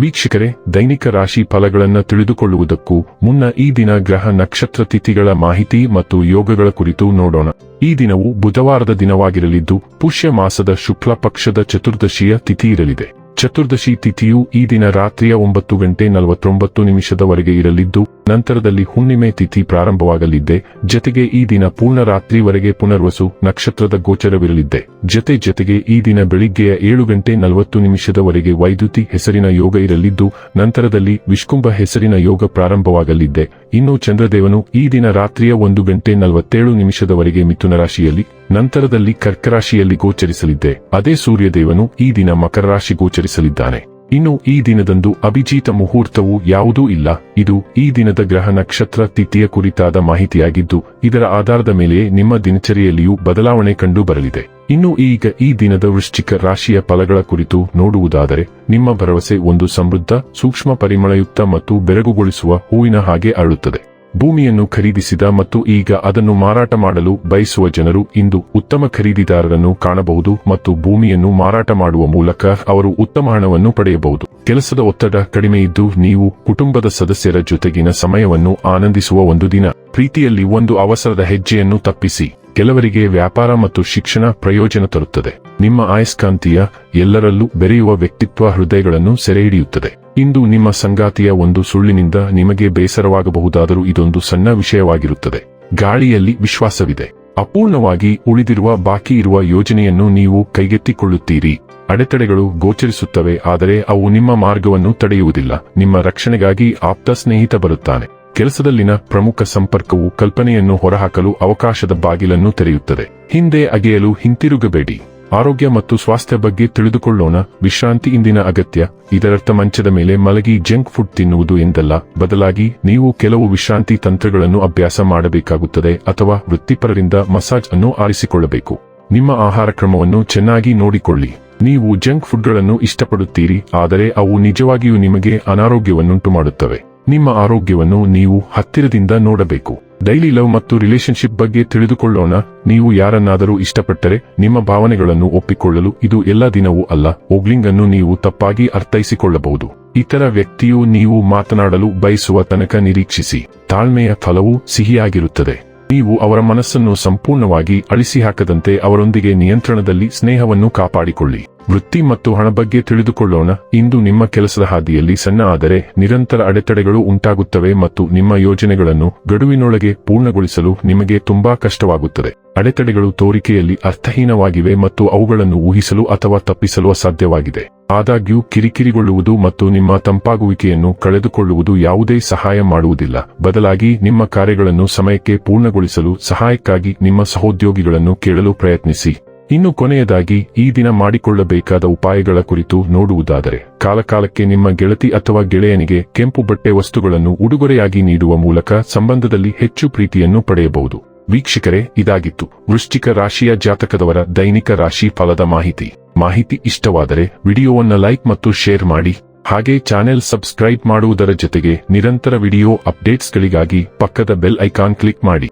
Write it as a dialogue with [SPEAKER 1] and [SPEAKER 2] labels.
[SPEAKER 1] ವೀಕ್ಷಕರೇ, ದೈನಿಕ ರಾಶಿ ಫಲಗಳನ್ನು ತಿಳಿದುಕೊಳ್ಳುವುದಕ್ಕೂ ಮುನ್ನ ಈ ದಿನ ಗ್ರಹ ನಕ್ಷತ್ರ ತಿಥಿಗಳ ಮಾಹಿತಿ ಮತ್ತು ಯೋಗಗಳ ಕುರಿತು ನೋಡೋಣ. ಈ ದಿನವು ಬುಧವಾರದ ದಿನವಾಗಿರಲಿದ್ದು, ಪುಷ್ಯ ಮಾಸದ ಶುಕ್ಲ ಪಕ್ಷದ ಚತುರ್ದಶಿಯ ತಿಥಿ ಇರಲಿದೆ. ಚತುರ್ದಶಿ ತಿಥಿಯು ಈ ದಿನ ರಾತ್ರಿಯ ಒಂಬತ್ತು ಗಂಟೆ ನಲವತ್ತೊಂಬತ್ತು ನಿಮಿಷದವರೆಗೆ ಇರಲಿದ್ದು ನಂತರದಲ್ಲಿ ಹುಣ್ಣಿಮೆ ತಿಥಿ ಪ್ರಾರಂಭವಾಗಲಿದ್ದೆ, ಜತೆಗೆ ಈ ದಿನ ಪೂರ್ಣ ರಾತ್ರಿವರೆಗೆ ಪುನರ್ವಸು ನಕ್ಷತ್ರದ ಗೋಚರವಿರಲಿದ್ದೆ. ಜತೆ ಜತೆಗೆ ಈ ದಿನ ಬೆಳಿಗ್ಗೆಯ ಏಳು ಗಂಟೆ ನಲವತ್ತು ನಿಮಿಷದವರೆಗೆ ವೈದ್ಯುತಿ ಹೆಸರಿನ ಯೋಗ ಇರಲಿದ್ದು, ನಂತರದಲ್ಲಿ ವಿಷ್ಕುಂಭ ಹೆಸರಿನ ಯೋಗ ಪ್ರಾರಂಭವಾಗಲಿದ್ದೆ. ಇನ್ನು ಚಂದ್ರದೇವನು ಈ ದಿನ ರಾತ್ರಿಯ ಒಂದು ಗಂಟೆ ನಲವತ್ತೇಳು ನಿಮಿಷದವರೆಗೆ ಮಿಥುನ ರಾಶಿಯಲ್ಲಿ, ನಂತರದಲ್ಲಿ ಕರ್ಕರಾಶಿಯಲ್ಲಿ ಗೋಚರಿಸಲಿದ್ದೆ. ಅದೇ ಸೂರ್ಯದೇವನು ಈ ದಿನ ಮಕರ ರಾಶಿ ಗೋಚರಿಸಲಿದ್ದಾನೆ. ಇನ್ನು ಈ ದಿನದಂದು ಅಭಿಜೀತ ಮುಹೂರ್ತವು ಯಾವುದೂ ಇಲ್ಲ. ಇದು ಈ ದಿನದ ಗ್ರಹ ನಕ್ಷತ್ರ ತಿಥಿಯ ಕುರಿತಾದ ಮಾಹಿತಿಯಾಗಿದ್ದು, ಇದರ ಆಧಾರದ ಮೇಲೆ ನಿಮ್ಮ ದಿನಚರಿಯಲ್ಲಿಯೂ ಬದಲಾವಣೆ ಕಂಡು ಬರಲಿದೆ. ಇನ್ನು ಈಗ ಈ ದಿನದ ವೃಶ್ಚಿಕ ರಾಶಿಯ ಫಲಗಳ ಕುರಿತು ನೋಡುವುದಾದರೆ, ನಿಮ್ಮ ಭರವಸೆ ಒಂದು ಸಮೃದ್ಧ, ಸೂಕ್ಷ್ಮ ಪರಿಮಳಯುಕ್ತ ಮತ್ತು ಬೆರಗುಗೊಳಿಸುವ ಹೂವಿನ ಹಾಗೆ ಅರಳುತ್ತದೆ. ಭೂಮಿಯನ್ನು ಖರೀದಿಸಿದ ಮತ್ತು ಈಗ ಅದನ್ನು ಮಾರಾಟ ಮಾಡಲು ಬಯಸುವ ಜನರು ಇಂದು ಉತ್ತಮ ಖರೀದಿದಾರರನ್ನು ಕಾಣಬಹುದು ಮತ್ತು ಭೂಮಿಯನ್ನು ಮಾರಾಟ ಮಾಡುವ ಮೂಲಕ ಅವರು ಉತ್ತಮ ಹಣವನ್ನು ಪಡೆಯಬಹುದು. ಕೆಲಸದ ಒತ್ತಡ ಕಡಿಮೆಯಿದ್ದು ನೀವು ಕುಟುಂಬದ ಸದಸ್ಯರ ಜೊತೆಗಿನ ಸಮಯವನ್ನು ಆನಂದಿಸುವ ಒಂದು ದಿನ. ಪ್ರೀತಿಯಲ್ಲಿ ಒಂದು ಅವಸರದ ಹೆಜ್ಜೆಯನ್ನು ತಪ್ಪಿಸಿ. ಕೆಲವರಿಗೆ ವ್ಯಾಪಾರ ಮತ್ತು ಶಿಕ್ಷಣ ಪ್ರಯೋಜನ ತರುತ್ತದೆ. ನಿಮ್ಮ ಆಯಸ್ಕಾಂತೀಯ ಎಲ್ಲರಲ್ಲೂ ಬೆರೆಯುವ ವ್ಯಕ್ತಿತ್ವ ಹೃದಯಗಳನ್ನು ಸೆರೆಹಿಡಿಯುತ್ತದೆ. ಇಂದು ನಿಮ್ಮ ಸಂಗಾತಿಯ ಒಂದು ಸುಳ್ಳಿನಿಂದ ನಿಮಗೆ ಬೇಸರವಾಗಬಹುದಾದರೂ ಇದೊಂದು ಸಣ್ಣ ವಿಷಯವಾಗಿರುತ್ತದೆ. ಗಾಳಿಯಲ್ಲಿ ವಿಶ್ವಾಸವಿದೆ. ಅಪೂರ್ಣವಾಗಿ ಉಳಿದಿರುವ ಬಾಕಿ ಇರುವ ಯೋಜನೆಯನ್ನು ನೀವು ಕೈಗೆತ್ತಿಕೊಳ್ಳುತ್ತೀರಿ. ಅಡೆತಡೆಗಳು ಗೋಚರಿಸುತ್ತವೆ, ಆದರೆ ಅವು ನಿಮ್ಮ ಮಾರ್ಗವನ್ನು ತಡೆಯುವುದಿಲ್ಲ. ನಿಮ್ಮ ರಕ್ಷಣೆಗಾಗಿ ಆಪ್ತ ಸ್ನೇಹಿತ ಬರುತ್ತಾನೆ. ಕೆಲಸದಲ್ಲಿನ ಪ್ರಮುಖ ಸಂಪರ್ಕವು ಕಲ್ಪನೆಯನ್ನು ಹೊರಹಾಕಲು ಅವಕಾಶದ ಬಾಗಿಲನ್ನು ತೆರೆಯುತ್ತದೆ. ಹಿಂದೆ ಅಗೆಯಲು ಹಿಂತಿರುಗಬೇಡಿ. ಆರೋಗ್ಯ ಮತ್ತು ಸ್ವಾಸ್ಥ್ಯ ಬಗ್ಗೆ ತಿಳಿದುಕೊಳ್ಳೋಣ. ವಿಶ್ರಾಂತಿ ಇಂದಿನ ಅಗತ್ಯ. ಇದರರ್ಥ ಮಂಚದ ಮೇಲೆ ಮಲಗಿ ಜಂಕ್ ಫುಡ್ ತಿನ್ನುವುದು ಎಂದಲ್ಲ. ಬದಲಾಗಿ ನೀವು ಕೆಲವು ವಿಶ್ರಾಂತಿ ತಂತ್ರಗಳನ್ನು ಅಭ್ಯಾಸ ಮಾಡಬೇಕಾಗುತ್ತದೆ ಅಥವಾ ವೃತ್ತಿಪರರಿಂದ ಮಸಾಜ್ ಅನ್ನು ಆರಿಸಿಕೊಳ್ಳಬೇಕು. ನಿಮ್ಮ ಆಹಾರ ಕ್ರಮವನ್ನು ಚೆನ್ನಾಗಿ ನೋಡಿಕೊಳ್ಳಿ. ನೀವು ಜಂಕ್ ಫುಡ್ಗಳನ್ನು ಇಷ್ಟಪಡುತ್ತೀರಿ, ಆದರೆ ಅವು ನಿಜವಾಗಿಯೂ ನಿಮಗೆ ಅನಾರೋಗ್ಯವನ್ನುಂಟು ಮಾಡುತ್ತವೆ ನಿಮ್ಮ ಆರೋಗ್ಯವನ್ನು ನೀವು ಹತ್ತಿರದಿಂದ ನೋಡಬೇಕು. ಡೈಲಿ ಲವ್ ಮತ್ತು ರಿಲೇಶನ್ಶಿಪ್ ಬಗ್ಗೆ ತಿಳಿದುಕೊಳ್ಳೋಣ. ನೀವು ಯಾರನ್ನಾದರೂ ಇಷ್ಟಪಟ್ಟರೆ ನಿಮ್ಮ ಭಾವನೆಗಳನ್ನು ಒಪ್ಪಿಕೊಳ್ಳಲು ಇದು ಎಲ್ಲ ದಿನವೂ ಅಲ್ಲ. ಓಗ್ಲಿಂಗ್ ಅನ್ನು ನೀವು ತಪ್ಪಾಗಿ ಅರ್ಥೈಸಿಕೊಳ್ಳಬಹುದು. ಇತರ ವ್ಯಕ್ತಿಯು ನೀವು ಮಾತನಾಡಲು ಬಯಸುವ ತನಕ ನಿರೀಕ್ಷಿಸಿ. ತಾಳ್ಮೆಯ ಫಲವು ಸಿಹಿಯಾಗಿರುತ್ತದೆ. ನೀವು ಅವರ ಮನಸ್ಸನ್ನು ಸಂಪೂರ್ಣವಾಗಿ ಅಳಿಸಿ ಹಾಕದಂತೆ ಅವರೊಂದಿಗೆ ನಿಯಂತ್ರಣದಲ್ಲಿ ಸ್ನೇಹವನ್ನು ಕಾಪಾಡಿಕೊಳ್ಳಿ. ವೃತ್ತಿ ಮತ್ತು ಹಣ ಬಗ್ಗೆ ತಿಳಿದುಕೊಳ್ಳೋಣ. ಇಂದು ನಿಮ್ಮ ಕೆಲಸದ ಹಾದಿಯಲ್ಲಿ ಸಣ್ಣ ಆದರೆ ನಿರಂತರ ಅಡೆತಡೆಗಳು ಉಂಟಾಗುತ್ತವೆ ಮತ್ತು ನಿಮ್ಮ ಯೋಜನೆಗಳನ್ನು ಗಡುವಿನೊಳಗೆ ಪೂರ್ಣಗೊಳಿಸಲು ನಿಮಗೆ ತುಂಬಾ ಕಷ್ಟವಾಗುತ್ತದೆ. ಅಡೆತಡೆಗಳು ತೋರಿಕೆಯಲ್ಲಿ ಅರ್ಥಹೀನವಾಗಿವೆ ಮತ್ತು ಅವುಗಳನ್ನು ಊಹಿಸಲು ಅಥವಾ ತಪ್ಪಿಸಲು ಅಸಾಧ್ಯವಾಗಿದೆ. ಆದಾಗ್ಯೂ, ಕಿರಿಕಿರಿಗೊಳ್ಳುವುದು ಮತ್ತು ನಿಮ್ಮ ತಂಪಾಗುವಿಕೆಯನ್ನು ಕಳೆದುಕೊಳ್ಳುವುದು ಯಾವುದೇ ಸಹಾಯ ಮಾಡುವುದಿಲ್ಲ. ಬದಲಾಗಿ, ನಿಮ್ಮ ಕಾರ್ಯಗಳನ್ನು ಸಮಯಕ್ಕೆ ಪೂರ್ಣಗೊಳಿಸಲು ಸಹಾಯಕ್ಕಾಗಿ ನಿಮ್ಮ ಸಹೋದ್ಯೋಗಿಗಳನ್ನು ಕೇಳಲು ಪ್ರಯತ್ನಿಸಿ. ಇನ್ನು ಕೊನೆಯದಾಗಿ, ಈ ದಿನ ಮಾಡಿಕೊಳ್ಳಬೇಕಾದ ಉಪಾಯಗಳ ಕುರಿತು ನೋಡುವುದಾದರೆ, ಕಾಲಕಾಲಕ್ಕೆ ನಿಮ್ಮ ಗೆಳತಿ ಅಥವಾ ಗೆಳೆಯನಿಗೆ ಕೆಂಪು ಬಟ್ಟೆ ವಸ್ತುಗಳನ್ನು ಉಡುಗೊರೆಯಾಗಿ ನೀಡುವ ಮೂಲಕ ಸಂಬಂಧದಲ್ಲಿ ಹೆಚ್ಚು ಪ್ರೀತಿಯನ್ನು ಪಡೆಯಬಹುದು. ವೀಕ್ಷಕರೇ, ಇದಾಗಿತ್ತು. ವೃಶ್ಚಿಕ ರಾಶಿಯ ಜಾತಕದವರ ದೈನಿಕ ರಾಶಿ ಫಲದ ಮಾಹಿತಿ. ಮಾಹಿತಿ ಇಷ್ಟವಾದರೆ, ವಿಡಿಯೋವನ್ನ ಲೈಕ್ ಮತ್ತು ಶೇರ್ ಮಾಡಿ. ಹಾಗೆ ಚಾನೆಲ್ ಸಬ್ಸ್ಕ್ರೈಬ್ ಮಾಡುವುದರ ಜೊತೆಗೆ ನಿರಂತರ ವಿಡಿಯೋ ಅಪ್ಡೇಟ್ಸ್ಗಳಿಗಾಗಿ ಪಕ್ಕದ ಬೆಲ್ ಐಕಾನ್ ಕ್ಲಿಕ್ ಮಾಡಿ.